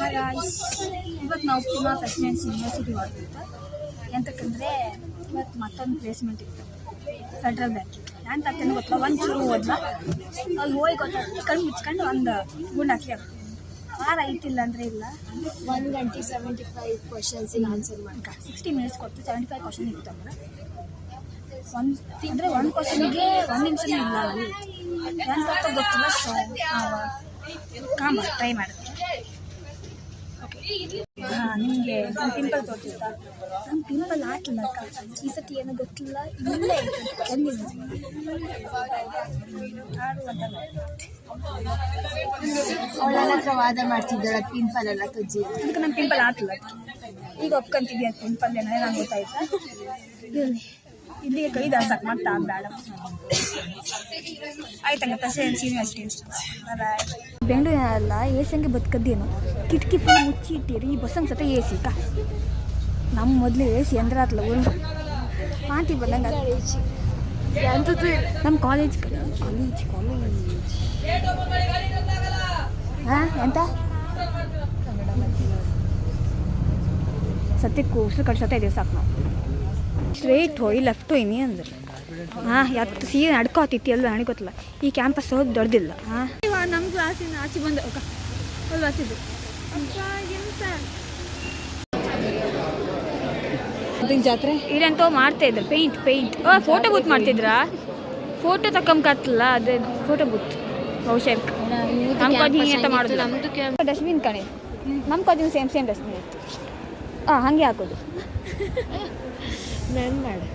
Hi guys ಇವತ್ತು ನಾವು ಪುನಃ ಪ್ರೆಸಿಡೆನ್ಸ್ ಯೂನಿವರ್ಸಿಟಿ ಹೋಗ್ತಿತ್ತು ಎಂತಕ್ಕಂದರೆ ಇವತ್ತು ಮತ್ತೊಂದು ಪ್ಲೇಸ್ಮೆಂಟ್ ಇತ್ತು. ಫೆಡ್ರಲ್ ಬ್ಯಾಂಕ್ ನಾನು ತಕ್ಕಂಡು ಗೊತ್ತಿಲ್ಲ ಒಂದು ಚೂರು ಓದ್ಲ ಅಲ್ಲಿ ಹೋಗಿ ಗೊತ್ತಾಗ್ತದೆ ಕಣ್ಣು ಮುಚ್ಕೊಂಡು ಒಂದು ಗುಂಡು ಹಾಕಿ ವಾರ ಐತಿಲ್ಲ ಅಂದರೆ ಇಲ್ಲ. ಒನ್ ಗಂಟೆ ಸೆವೆಂಟಿ ಫೈವ್ ಕ್ವಶನ್ಸಿಗೆ ಆನ್ಸರ್ ಮಾಡ್ಕ. ಸಿಕ್ಸ್ಟಿ ಮಿನಿಟ್ಸ್ ಕೊಟ್ಟು ಸೆವೆಂಟಿ ಫೈವ್ ಕ್ವಶನ್ ಇತ್ತು ಅಂದ್ರೆ ಒಂದು ಅಂದರೆ ಒಂದು ಕ್ವಶನಿಗೆ ಒಂದು ನಿಮಿಷ ಇಲ್ಲ ಎಂತ ಗೊತ್ತಿಲ್ಲ ಕಾಮ ಟ್ರೈ ಮಾಡಿದ್ವಿ ಹಾಂ ನಿಮಗೆ ಪಿಂಪಲ್ ತೋರ್ತಿತ್ತಾ ನಂಗೆ ಪಿಂಪಲ್ ಹಾಕಿಲ್ಲ ಅಕ್ಕ. ಈ ಸತಿ ಏನೋ ಗೊತ್ತಿಲ್ಲ. ಇಲ್ಲೇ ಕೆಂದಿದೆ ಅವಳೆಲ್ಲ ಹತ್ರ ವಾದ ಮಾಡ್ತಿದ್ದಾಳೆ ಪಿಂಪಲ್ ಎಲ್ಲ ತುಜ್ಜಿ. ಅದಕ್ಕೆ ನಂಗೆ ಪಿಂಪಲ್ ಹಾಕಿಲ್ಲ ಈಗ ಒಪ್ಕೊಂತಿದ್ಯಾ ಪಿಂಪಲ್ ಏನೋ? ನಂಗೆ ಗೊತ್ತಾಯ್ತಾ? ಇರಲಿ ಇಲ್ಲಿಗೆ ಕೈ ದಾಸಕ್ಕೆ ಮತ್ತೆ ಬೇಡ. ಆಯ್ತಂಗ ಪ್ರೆಸಿಡೆನ್ಸಿ ಯೂನಿವರ್ಸಿಟಿ ಬಾಯ್ ಬೆಂಗಳೂರಿನಲ್ಲ ಎ ಸಿ ಹಂಗೆ ಬದುಕದ್ದೇನು? ಕಿಟಕಿ ಫುಲ್ ಮುಚ್ಚಿ ಇಟ್ಟಿರಿ ಈ ಬಸ್ಸಂಗೆ ಸತ ಎ ಸಿ ಕಾ? ನಮ್ಮ ಮೊದಲು ಎ ಸಿ ಅಂದ್ರೆ ಆತ್ಲ ಊರು. ಮಾತಿ ಬಂದಂಗೆ ಎಂತದ್ದು ನಮ್ಮ ಕಾಲೇಜ್ ಕಾಲೇಜ್ ಕಾಲೇಜ್. ಹಾಂ ಎಂತ? ಸತ್ಯಕ್ಕೆ ಉಸಿರು ಕಳ್ಸತ್ತ ಇದ್ದೀವಿ ಸಾಕು ನಾವು. ಸ್ಟ್ರೇಟ್ ಹೋಯ್ ಲೆಫ್ಟ್ ಹೋಯ್ನಿ ಅಂದ್ರೆ. ಹಾಂ ಎತ್ತು ಸೀರೆ ನಡ್ಕೋತಿತ್ತು ಎಲ್ಲ ನನಗೆ ಗೊತ್ತಿಲ್ಲ. ಈ ಕ್ಯಾಂಪಸ್ ಹೋಗಿ ದೊಡ್ಡದಿಲ್ಲ ಹಾಂ. ನಮ್ಮ ಕ್ಲಾಸಿನ ಆಚೆ ಬಂದು ಅಲ್ಲಿ ಬರ್ತಿದ್ದು ಜಾತ್ರೆ? ಇಲ್ಲಂತೂ ಮಾಡ್ತಾ ಇದ್ರು. ಪೇಂಟ್ ಪೇಂಟ್ ಫೋಟೋ ಬೂತ್ ಮಾಡ್ತಿದ್ರಾ? ಫೋಟೋ ತಕೊಂಬತ್ತಲ್ಲ ಅದೇ ಫೋಟೋ ಬೂತ್ ಬಹುಶಃ ನಮ್ಮ ಕಾಲೇಜ್ ಹಿಂಗೆ ಅಂತ ಮಾಡೋದು ಡಸ್ಟ್ಬಿನ್ ಕಣೆ. ನಮ್ಮ ಕಾಲೇಜಿನ ಸೇಮ್ ಸೇಮ್ ಡಸ್ಟ್ಬಿನ್ ಇತ್ತು. ಹಾಂ ಹಾಗೆ ಹಾಕೋದು. ನನ್ ಮಾಡು.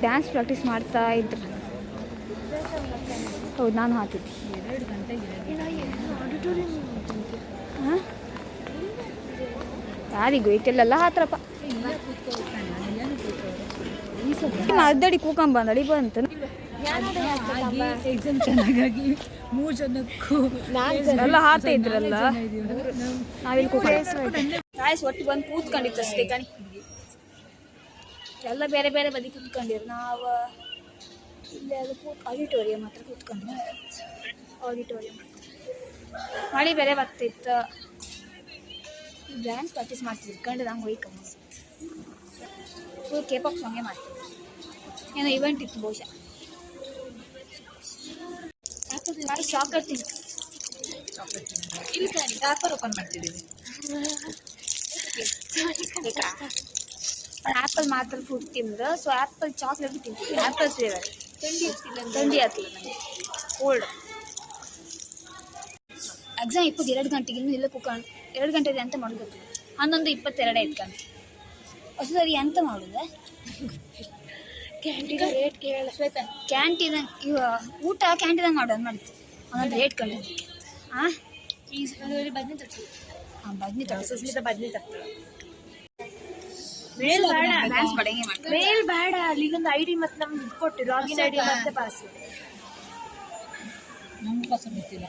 ಡ್ಯಾನ್ಸ್ ಪ್ರಾಕ್ಟೀಸ್ ಮಾಡ್ತಾ ಇದ್ರು. ಹೌದು ನಾನು ಹಾಕಿದ್ದೆ. ಹಾಂ? ಯಾರಿಗೂ ಐತಿಲ್ಲಲ್ಲ ಹಾತ್ರಪ್ಪ ಕೂಕಂಬ ಬಂದಡಿ ಬಂತು. ಎಕ್ಸಾಮ್ ಚೆನ್ನಾಗಾಗಿ ಮೂರು ಜನಕ್ಕೂ ಎಲ್ಲ ಹಾತ ಇದ್ರಲ್ಲ? ಗಾಯ್ಸ್ ಒಟ್ಟು ಬಂದು ಕೂತ್ಕೊಂಡಿತ್ತು ಅಷ್ಟೇ ಕಣಿ. ಎಲ್ಲ ಬೇರೆ ಬೇರೆ ಬದಿ ಕೂತ್ಕೊಂಡಿರು. ನಾವು ಇಲ್ಲ ಅದು ಕೂತ್ ಆಡಿಟೋರಿಯಂ ಹತ್ರ ಕೂತ್ಕೊಂಡು ಆಡಿಟೋರಿಯಂ ಮಳೆ ಬೇರೆ ಬರ್ತಿತ್ತು. ಡ್ಯಾನ್ಸ್ ಪ್ರಾಕ್ಟೀಸ್ ಮಾಡ್ತಿದ್ರು. ಕಂಡು ನಂಗೆ ಹೋಯ್ಕಮ್ಮ ಫುಲ್ ಕೇಪಾಪ್ ಸಾಂಗೇ ಮಾಡ್ತಿದ್ರು. ಏನೋ ಇವೆಂಟ್ ಇತ್ತು ಬಹುಶಃ. ಚಾಕ್ಲೇಟ್ ತಿಂತು ಇಲ್ಲಿ ಟಾಪರ್ ಓಪನ್ ಮಾಡ್ತಿದ್ದೀವಿ ಆ್ಯಪಲ್ ಮಾತ್ರ ಫ್ರೂಟ್ ತಿಂದ್ರೆ ಸೊ ಆ್ಯಪಲ್ ಚಾಕ್ಲೇಟ್ ತಿಂತೀವಿ ಆ್ಯಪಲ್ ಫ್ಲೇವರ್ ಥಂಡಿ ಆಗ್ತಿಲ್ಲ ನನಗೆ ಕೋಲ್ಡ್ ಎಕ್ಸಾಮ್ ಇಪ್ಪತ್ತು ಎರಡು ಗಂಟೆಗೆ ಇನ್ನೂ ಇಲ್ಲ ಕುತ್ಕೊಂಡು ಎರಡು ಗಂಟೆಗೆ ಅಂತ ಮಾಡೋದು ಗೊತ್ತಿಲ್ಲ ಹನ್ನೊಂದು ಇಪ್ಪತ್ತೆರಡು ಇಟ್ಕೊಂಡು ಹೊಸ ಸರಿ ಎಂತ ಮಾಡುದೆ? ಕ್ಯಾಂಟೀನ್ ರೇಟ್ ಕೇಳ ಶ್ವೇತಾ ಕ್ಯಾಂಟೀನ್ ಇವ ಊಟ ಕ್ಯಾಂಟೀನಾಗ ಮಾಡೋದು ಮಾಡ್ತೀವಿ ಒಂದೊಂದು ರೇಟ್ ಕಂಡು. ಹಾಂ ಈ ಬದನೆ ತರ್ತೀವಿ. ಹಾಂ ಬದ್ನಿ ತಗೊಳ್ಳಿ ಸುಸ್ಮಿತಾ ಬದನೆ ತರ್ತೀವಿ. ಡ್ಯಾನ್ಸ್ ಮಾಡಿ ಹೆಂಗೆ ಮಾಡ್ತಾರೆ ಮೇಲ್ ಬೇಡ. ಅಲ್ಲಿಗೊಂದು ಐ ಡಿ ಮತ್ತೆ ನಮ್ಗೆ ಕೊಟ್ಟು ಲಾಗಿನ್ ಐ ಡಿ ಮತ್ತೆ ಪಾಸ್ವರ್ಡ್ ನಮ್ಗೆ ಪಸಂದ್ ಗೊತ್ತಿಲ್ಲ.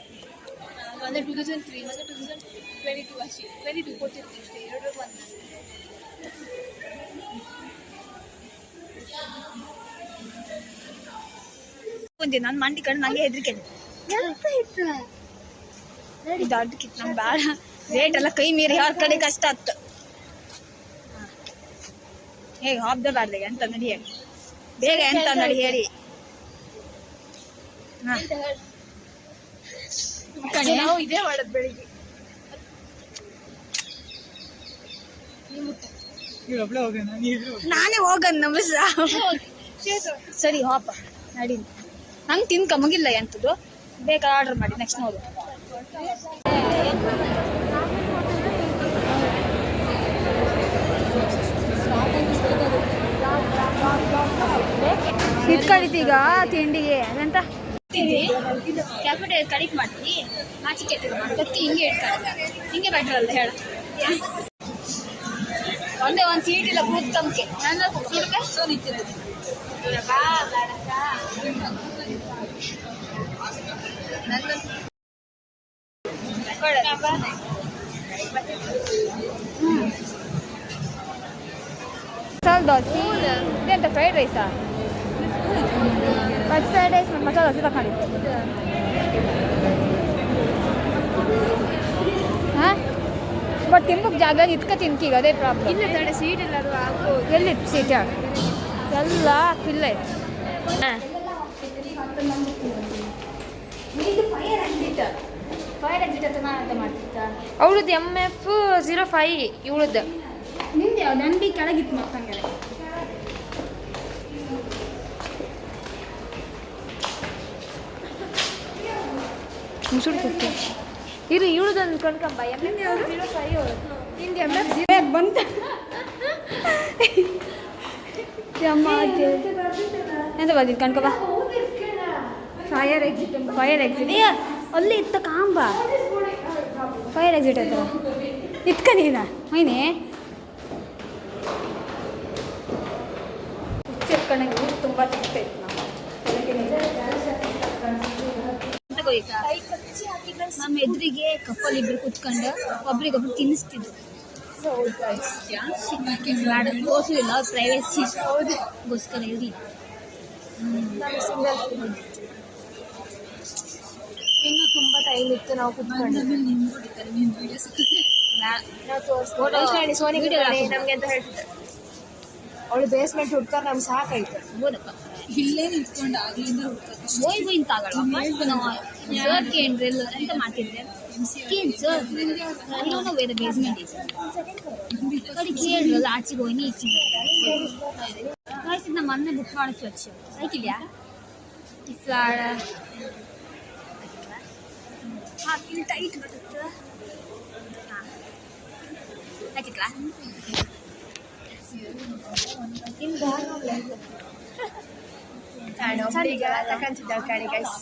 ಒಂದು ಟೂ ತೌಸಂಡ್ ತ್ರೀ ಮತ್ತು ಟೂ ತೌಸಂಡ್ ಟ್ವೆಂಟಿ ಟೂ ಅಷ್ಟೇ. ಟ್ವೆಂಟಿ ಟೂ ಕೊಟ್ಟಿರ್ತೀವಿ ಅಷ್ಟೇ. ಎರಡು ಒಂದು ಒಂದೇ ನಾನು ಮಂಡಿ ಕಣ್ಣು ನಂಗೆ ಹೆದರಿಕೆ. ಎಂತ ಇತ್ತು? ಇದು ದೊಡ್ಡಕ್ಕಿತ್ತು ನಮ್ಗೆ ಭಾಳ ರೇಟ್ ಎಲ್ಲ ಕೈ ಮೀರಿ ಯಾರ ಕಡೆ ಕಷ್ಟ ಆಯ್ತು ಹೇಗೆ ಹಾಬ್ದ ಬಾರ್ದಾಗ ಅಂತ ನಡಿ ಹೇಳಿ. ಬೇಗ ಎಂತ ನಡಿ ಹೇಳಿ. ನಾವು ಇದೇ ಮಾಡೋದು ಬೆಳಿಗ್ಗೆ. ನಾನೇ ಹೋಗನ್ ನಮಸ್ ಸರಿ ಹೋಪ ನಡಿ. ನಂಗೆ ತಿನ್ಕ, ಮುಗಿಲ್ಲ ಎಂತದ್ದು. ಬೇಗ ಆರ್ಡರ್ ಮಾಡಿ ನೆಕ್ಸ್ಟ್ ನೋಡು. ಇಟ್ಕೊಂಡಿದ್ದೀಗ ತಿಂಡಿಗೆ, ಅದಂತ? ಕ್ಯಾಪಿಟಲ್ ಕಡಿಕ್ ಮಾಡ್ತೀನಿ. ಮಾಚಿಕೆ ಅದಕ್ಕೆ ಹಿಂಗೆ ಇಟ್ಕೊಂಡು ಹಿಂಗೆ ಬೆಟರ್ ಅಲ್ಲ ಹೇಳ. ಒಂದೇ ಒಂದು ಸೀಟ್ ಇಲ್ಲ ಕೂತ್ ತಮ್ಕೆ ನನ್ನ ಸೀಟ್ಗೆ ಸೊ ನಿಂತಿದ್ದು ಮಸಾಲ ದೋಸೆ ಇದೆಂತ ಫ್ರೈಡ್ ರೈಸಾ ಫ್ರೈಡ್ ರೈಸ್ ಮತ್ತು ಮಸಾಲ ದೋಸೆ ತಗೊಂಡಿದ್ದು but ತಿಂಬಕ್ ಜಾಗ ಇದ್ಕ ತಿನ್ಕೀಗ ಅದೇ ಪ್ರಾಬ್ಲಮ್ ಇಲ್ಲ ತಡೆ ಸೀಟ್ ಎಲ್ಲರೂ ಹಾಕ್ಬೋದು. ಎಲ್ಲಿ ಸೀಟ ಎಲ್ಲ ಫಿಲ್ ಆಯ್ತು ಅವಳದ್ದು ಎಂ ಎಫ್ ಜೀರೋ ಫೈ ಇವಳದ್ದು. ನಿಂದೆ ಯಾವ್ದು? ನನ್ನ ಬಿ ಕೆಳಗಿತ್ತು ಮಕ್ಕಂಗೆ ಮುಸುಡು ಕೊಟ್ಟು ಇರು ಇವಳದ್ದು ಅನ್ಕೊಂಡ್ಕಂಬ ಎಂ ಎಫ್ ಜೀರೋ ಫೈವ್ ನಿಂದು ಎಂ ಎಫ್ ಜೀರೋ ಬಂತ? ಎಂತ ಬಂದಿದ್ದು ಕಣ್ಕೊಬ? ಫೈರ್ ಎಕ್ಸಿಟ್ ಫೈರ್ ಎಕ್ಸಿಟ್ ಅಲ್ಲಿ ಇತ್ತ ಕಾಂಬ? ಫೈರ್ ಎಕ್ಸಿಟ್ ಹತ್ರ. ಇಟ್ಕ ನೀನ ಮೈನೆ. ಹುಚ್ಚೆತ್ಕೊಂಡಂಗೆ ಊರು ತುಂಬ ತಿಕ್ತೈತೆ ನಮ್ಮ ಎದುರಿಗೆ ಕಪ್ಪಲ್ಲಿ ಇಬ್ರು ಕುತ್ಕೊಂಡು ಒಬ್ರಿಗೊಬ್ರು ತಿನ್ನಿಸ್ತಿದ್ರು. ತೋರಿಸಲಿಲ್ಲ ಪ್ರೈವೇಸಿ ಗೋಸ್ಕರ ಇರಲಿ ಇನ್ನೂ ತುಂಬಾ ಟೈಮ್ ಇತ್ತು ನಾವು ಕುತ್ಕೊಂಡು. ಸೋನಿ ನಮಗೆ ಅಂತ ಹೇಳ್ತಿದ್ದೆ. ಅವಳು ಬೇಸ್ಮೆಂಟ್ ಹುಡ್ಕೊಂಡು ನಮ್ಗೆ ಸಾಕಾಯ್ತು. ಇಲ್ಲೇ ನಿಂತ್ಕೊಂಡು ಆಗ್ಲಿಂದ ಹುಡ್ಕೋದು ಹೋಯ್ ಹೋಯ್ ಅಂತ ಆಗಲ್ಲ ನಾವು ಸರ್ ಕೇಂದ್ರ ಎಂತ ಮಾಡ್ತಿದ್ರೆ? ಕೇನ್ ಸರ್ ಇನ್ನೊಂದು ಬೇರೆ ಬೇಸ್ಮೆಂಟ್ ಇದೆ ಕಡೆ ಕೇಳಿದ್ರಲ್ಲ ಆಚೆಗೆ ಹೋಗಿ ಈಚೆಗೆ ಕಾಯ್ಸಿದ್ ನಮ್ಮ ಅನ್ನ ಬುಕ್ ಮಾಡಕ್ಕೆ ಲಕ್ಷ ಆಯ್ತಿದ್ಯಾ ಫ್ಲಾಡ ಹಾಕಿ ಟೈಟ್ ಬರುತ್ತೆ. ಹಾಕಿದ್ರಾ? ಒಬ್ಬರಿಗೆ ತಕಂತಿದ್ದ ಕಡೆ ಗೈಸ್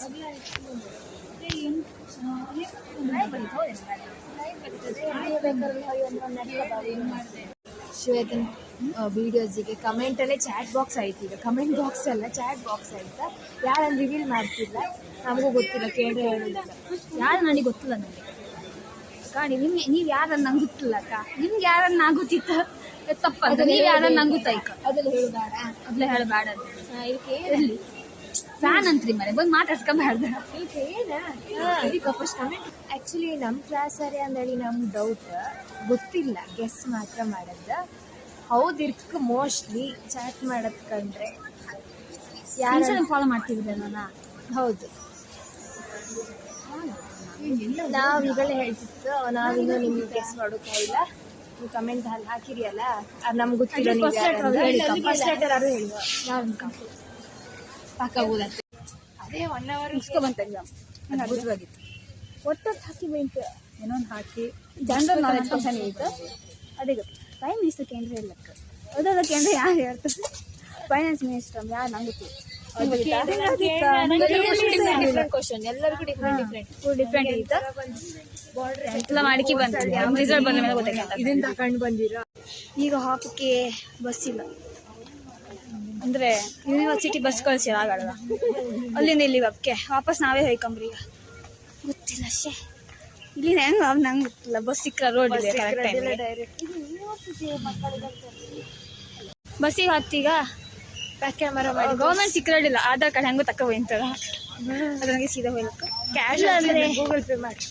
ಶ್ವೇತನ್ ವಿಡಿಯೋಸಿಗೆ ಕಮೆಂಟಲ್ಲೇ ಚಾಟ್ ಬಾಕ್ಸ್ ಆಯ್ತು ಈಗ. ಕಮೆಂಟ್ ಬಾಕ್ಸ್ ಅಲ್ಲ ಚಾಟ್ ಬಾಕ್ಸ್ ಆಯ್ತಾ? ಯಾರನ್ನು ರಿವೀಲ್ ಮಾಡ್ತಿಲ್ಲ? ನಮಗೂ ಗೊತ್ತಿಲ್ಲ ಕೇಳಿ ಹೇಳಿಲ್ಲ ಯಾರು ನನಗೆ ಗೊತ್ತಿಲ್ಲ ನನಗೆ? ಅಕ್ಕ ನಿಮ್ಗೆ ನೀವು ಯಾರನ್ನ ನಂಗೆ ಗೊತ್ತಿಲ್ಲ ಅಕ್ಕ? ನಿಮ್ಗೆ ಯಾರನ್ನ ಆಗುತ್ತಿತ್ತ ತಪ್ಪ ತಪ್ಪಂತ ನೀವು ಯಾರನ್ನ ನಂಗೆ ಗೊತ್ತಾಯ್ಕ ಅದೆಲ್ಲ ಹೇಳಬೇಡ ಅದ್ಲ ಹೇಳಬೇಡ ಇದಕ್ಕೆ ಫ್ಯಾನ್ ಅಂತ್ರಿ ಮನೆ. ಬಂದು ಮಾತಾಡ್ಸ್ಕೊಂಬಾರ್ದ. ಏನ? ಕ್ಲಾಸ್ ಆ್ಯಕ್ಚುಲಿ ನಮ್ಮ ಕ್ಲಾಸರೇ ಅಂದೇಳಿ ನಮ್ ಡೌಟ್ ಗೊತ್ತಿಲ್ಲ ಗೆಸ್ ಮಾತ್ರ ಮಾಡದ್ದು ಹೌದು ಇರ್ಕ ಮೋಸ್ಟ್ಲಿ ಚಾಟ್ ಮಾಡತ್ಕಂಡ್ರೆ ಯಾರು ಫಾಲೋ ಮಾಡ್ತಿದ್ದೆ ನಾನು? ಹೌದು. ನಾವು ಈಗಲೇ ಹೇಳ್ತಿತ್ತು ನಾವಿನ್ನೂ ನಿಮ್ಗೆ ಗೆಸ್ ಮಾಡೋಕ್ಕಾಗಿಲ್ಲ ನೀವು ಕಮೆಂಟ್ ಅಲ್ಲಿ ಹಾಕಿರಿಯಲ್ಲ ಅದು ನಮ್ಗೆ ಗೊತ್ತಿಲ್ಲ ನೀವು ಫಸ್ಟ್ ಲೆಟರ್ ಯಾರು ಹೇಳುವ ಸಾಕಾಗೋದತ್ತೆ ಅದೇ ಒನ್ ಅವರ್ ಮುಗಿಸ್ಕೊ ಬಂತ ಎಕ್ಸಾಮ್ ಅದ್ಭುತವಾಗಿತ್ತು ಹಾಕಿ ಏನೋ ಒಂದು ಹಾಕಿ ಜನರಲ್ ನಾಲೆಜ್ ಕ್ವಶನ್ ಇತ್ತು. ಅದೇ ಗೊತ್ತು. ಪ್ರೈಮ್ ಮಿನಿಸ್ಟರ್ ಕೇಂದ್ರ ಇಲ್ಲಕ್ಕ ಅದೊಂದು ಕೇಂದ್ರ ಯಾರು ಹೇಳ್ತಾರೆ? ಫೈನಾನ್ಸ್ ಮಿನಿಸ್ಟರ್ ಯಾರು ನಂಗೆ ಎಲ್ಲರಿಗೂ ಡಿಫ್ರೆಂಟ್ ಡಿಫ್ರೆಂಟ್ ಫುಲ್ ಡಿಫ್ರೆಂಟ್ ಇತ್ತು. ಎಲ್ಲ ಮಾಡಿಕೆ ಬಂತು. ರಿಸಲ್ಟ್ ಬಂದ ಮೇಲೆ ಗೊತ್ತಾಗ್ತದೆ. ಇದನ್ನ ತಗೊಂಡು ಬಂದಿರೋ? ಈಗ ಹಾಕಕ್ಕೆ ಬಸ್ ಇಲ್ಲ. ಅಂದರೆ ಯೂನಿವರ್ಸಿಟಿ ಬಸ್ ಕಳ್ಸಿ ಆಗಲ್ಲ ಅಲ್ಲಿಂದ ಇಲ್ಲಿ ಬಕ್ಕೆ ವಾಪಸ್ ನಾವೇ ಹೋಯ್ಕೊಂಬ್ರಿ ಈಗ. ಗೊತ್ತಿಲ್ಲ ಅಷ್ಟೇ ಇಲ್ಲಿ ಹೆಂಗೆ ನಂಗೆ ಗೊತ್ತಿಲ್ಲ. ಬಸ್ ಸಿಕ್ಕ ರೋಡ್ ಇದೆ ಕರೆಕ್ಟ್ ಬಸ್ಸಿಗೆ ಹತ್ತೀಗ? ಬ್ಯಾಕ್ ಕ್ಯಾಮರಾ ಮಾಡಿ. ಗೌರ್ಮೆಂಟ್ ಆಧಾರ್ ಕಾರ್ಡ್ ಹಂಗು ತಕ್ಕ ಹೋಯ್ತದ ಅದ್ರಂಗೆ ಸೀದಾ ಹೋಗ್ಲಿಕ್ಕೆ ಕ್ಯಾಶ್ ಅಂದರೆ ಗೂಗಲ್ ಪೇ ಮಾಡಿ.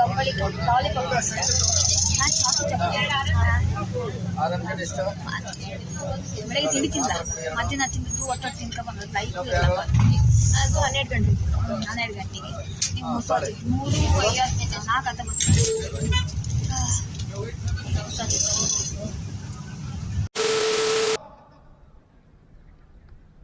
ಒಬ್ಬಳಿಗೆ ಲಾಲಿಪಾಪ್ ಅಷ್ಟೇ ನಾನು ಚಾಕು ಬೆಳಗ್ಗೆ ತಿಂಡಿ ತಿಂದ ಮಧ್ಯಾಹ್ನ ತಿಂದಿದ್ದು ಒಟ್ಟು ತಿನ್ಕೊ ಬಂದದ್ದು ಲೈಫ್ ಅದು ಹನ್ನೆರಡು ಗಂಟೆ ಹನ್ನೆರಡು ಗಂಟೆಗೆ ಮುಸ್ಸೋದು ಮೂರು ಐವತ್ತು ನಾಲ್ಕು ಅಂತ ಬರ್ತೀನಿ